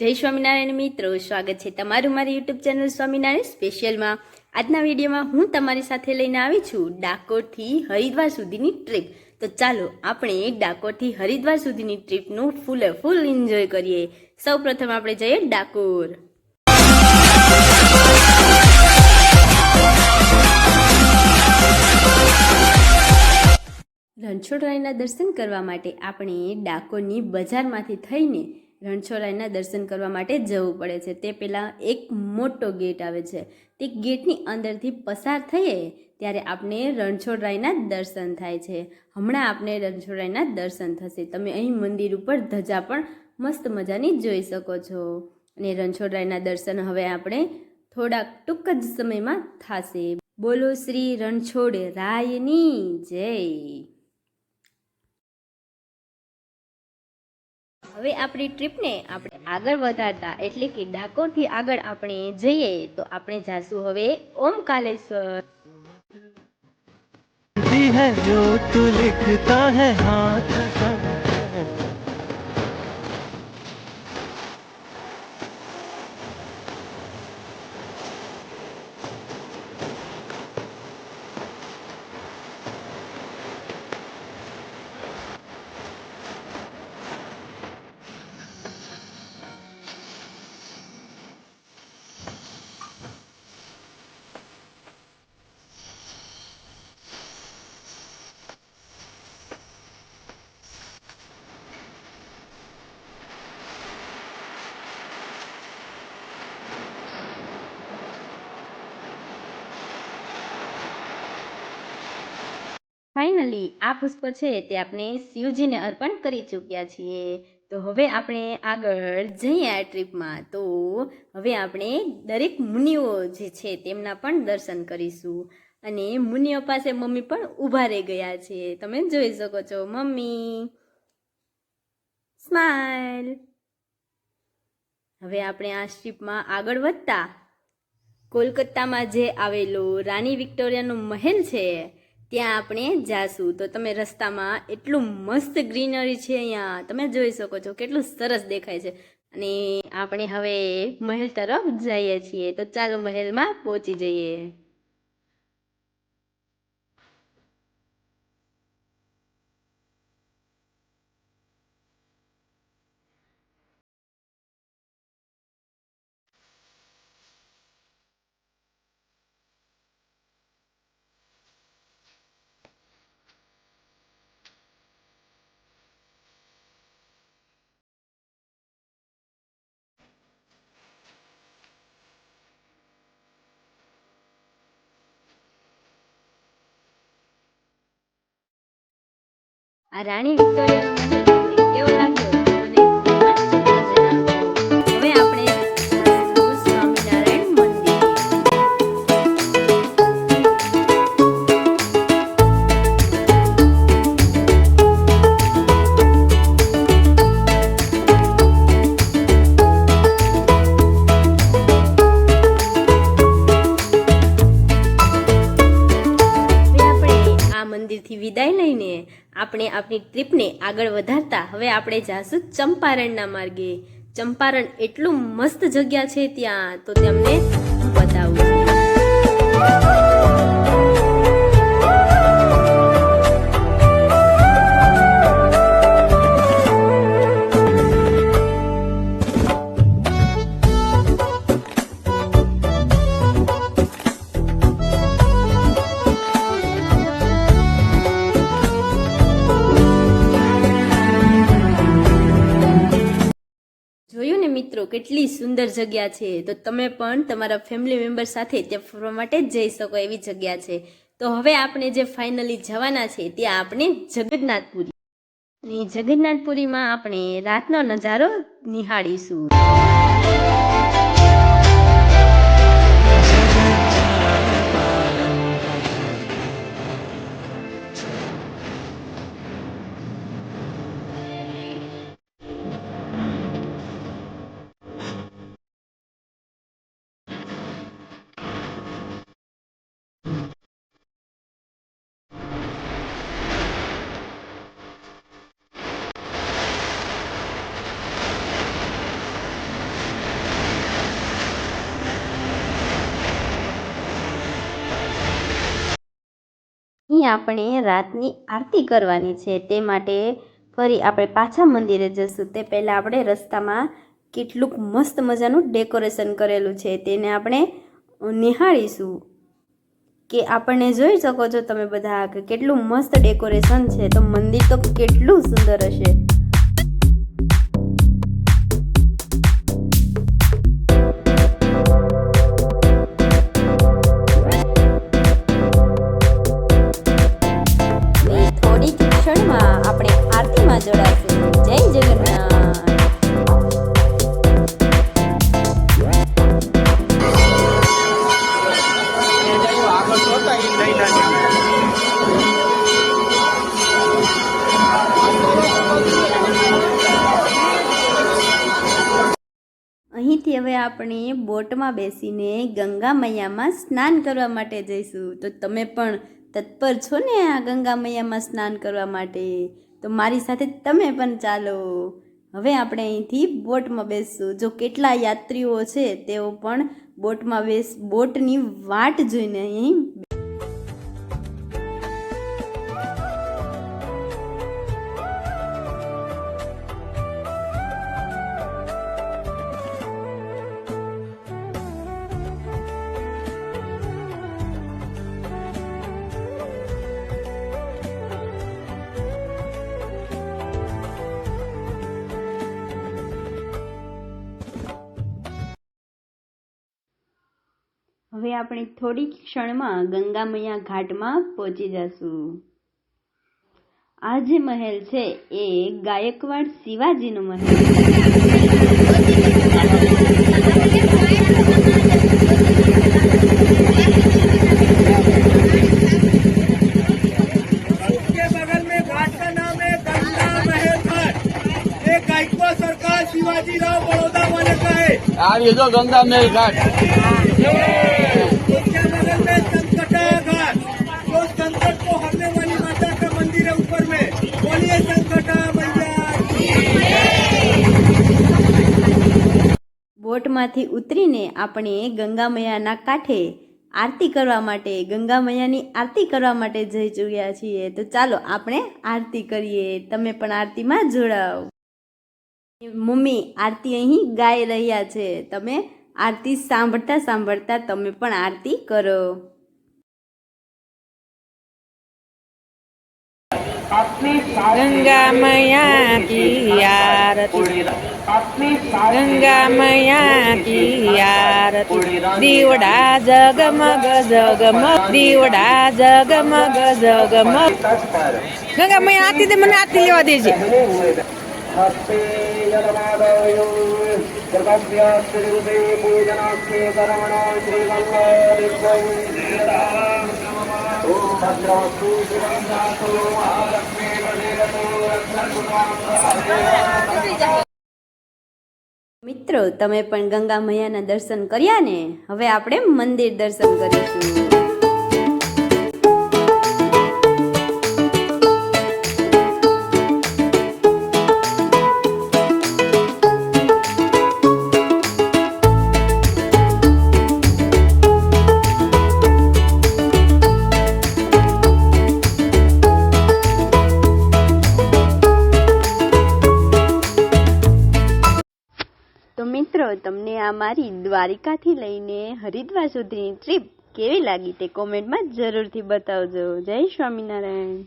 જય સ્વામિનારાયણ મિત્રો, સ્વાગત છે તમારું મારી યુટ્યુબ ચેનલ સ્વામિનારાયણ સ્પેશિયલમાં. આજના વિડીયોમાં હું તમારી સાથે લઈને આવી છું ડાકોરથી હરિદ્વાર સુધીની ટ્રીપ. તો ચાલો આપણે ડાકોરથી હરિદ્વાર સુધીની ટ્રીપનું ફૂલે ફૂલ એન્જોય કરીએ. સૌ પ્રથમ આપણે જઈએ ડાકોર. રણછોડરાયના દર્શન કરવા માટે આપણે ડાકોરની બજારમાંથી થઈને રણછોડરાયના દર્શન કરવા માટે જવું પડે છે. તે પહેલાં એક મોટો ગેટ આવે છે. તે ગેટની અંદરથી પસાર થઈએ ત્યારે આપણે રણછોડરાયના દર્શન થાય છે. હમણાં આપણે રણછોડરાયના દર્શન થશે. તમે અહીં મંદિર ઉપર ધજા પણ મસ્ત મજાની જોઈ શકો છો. અને રણછોડરાયના દર્શન હવે આપણે થોડાક ટૂંક જ સમયમાં થશે. બોલો શ્રી રણછોડ રાયની જય. હવે આપણી ટ્રીપને આપણે આગળ વધારતા એટલે કે ડાકોરથી આગળ આપણે જઈએ તો આપણે જાશું હવે ઓમકાલેશ્વર भी है जो तू लिखता है हाथ ફાઇનલી આ પુષ્પ છે તે આપણે શિવજીને અર્પણ કરી ચૂક્યા છીએ. તો હવે આપણે આગળ જઈએ આ ટ્રીપમાં. તો હવે આપણે દરેક મુનિઓ જે છે તેમના પણ દર્શન કરીશું. અને મુનિઓ પાસે મમ્મી પણ ઊભા રહી ગયા છે. તમે જોઈ શકો છો, મમ્મી. સ્માઈલ હવે આપણે આ ટ્રીપમાં આગળ વધતા. કોલકાતામાં જે આવેલો રાણી વિક્ટોરિયાનો મહેલ છે ત્યાં આપણે જાશું. તો તમે રસ્તામાં એટલું મસ્ત ગ્રીનરી છે અહીંયા. તમે જોઈ શકો છો કેટલું સરસ દેખાય છે. અને આપણે હવે મહેલ તરફ જઈએ છીએ. તો ચાલો મહેલમાં પહોંચી જઈએ. આ રાણી આપણે આપણી ટ્રીપને આગળ વધારતા હવે આપણે જાશું ચંપારણના માર્ગે. ચંપારણ એટલું મસ્ત જગ્યા છે ત્યાં, તો તમને હું બતાવું. કેટલી સુંદર જગ્યા છે. તો તમે પણ તમારા ફેમિલી મેમ્બર સાથે ત્યાં ફરવા માટે જ જઈ શકો એવી જગ્યા છે. તો હવે આપણે જે ફાઇનલી જવાના છે ત્યાં આપણે જગન્નાથપુરી. જગન્નાથપુરીમાં આપણે રાતનો નજારો નિહાળીશું. અહીં આપણે રાતની આરતી કરવાની છે. તે માટે ફરી આપણે પાછા મંદિરે જશું. તે પહેલાં આપણે રસ્તામાં કેટલુંક મસ્ત મજાનું ડેકોરેશન કરેલું છે. તેને આપણે નિહાળીશું. કે આપણને જોઈ શકો છો તમે બધા કે કેટલું મસ્ત ડેકોરેશન છે. તો મંદિર તો કેટલું સુંદર હશે. અહીંથી હવે આપણે બોટમાં બેસીને ગંગા મૈયામાં સ્નાન કરવા માટે જઈશું. તો તમે પણ તત્પર છો ને આ ગંગા મૈયામાં સ્નાન કરવા માટે? તો મારી સાથે તમે પણ ચાલો. હવે આપણે અહીંથી બોટમાં બેસશું. જો કેટલા યાત્રીઓ છે તેઓ પણ બોટમાં બેસ, બોટની વાટ જોઈને અહીં હવે આપણે થોડી ક્ષણમાં ગંગામૈયા ઘાટમાં પહોંચી જશું. આ જે મહેલ છે એ ગાયકવાડ શિવાજીનો મહેલ સરકાર શિવાજીરાવ વડોદરા મને કહે આ જો ગંગા મહેલ ઘાટ. બોટમાંથી ઉતરીને આપણે ગંગામૈયાના કાંઠે આરતી કરવા માટે, ગંગામૈયાની આરતી કરવા માટે જઈ ચૂક્યા છીએ. તો ચાલો આપણે આરતી કરીએ. તમે પણ આરતીમાં જોડાઓ. મમ્મી, આરતી અહીં ગાઈ રહ્યા છે. તમે આરતી સાંભળતા સાંભળતા તમે પણ આરતી કરો. ગંગા મૈયા કી આરતી. गंगामयाती आरती. दिवडा जगमग जगमग दिवडा जगमग जगमग. गंगामया आती दे म्हणे आती लेवा द्यायची મિત્રો તમે પણ ગંગા મૈયાના દર્શન કર્યા ને? હવે આપણે મંદિર દર્શન કરીશું. તમને આ મારી દ્વારિકાથી લઈને હરિદ્વાર સુધીની ટ્રીપ કેવી લાગી તે કોમેન્ટમાં જરૂરથી બતાવજો. જય સ્વામિનારાયણ.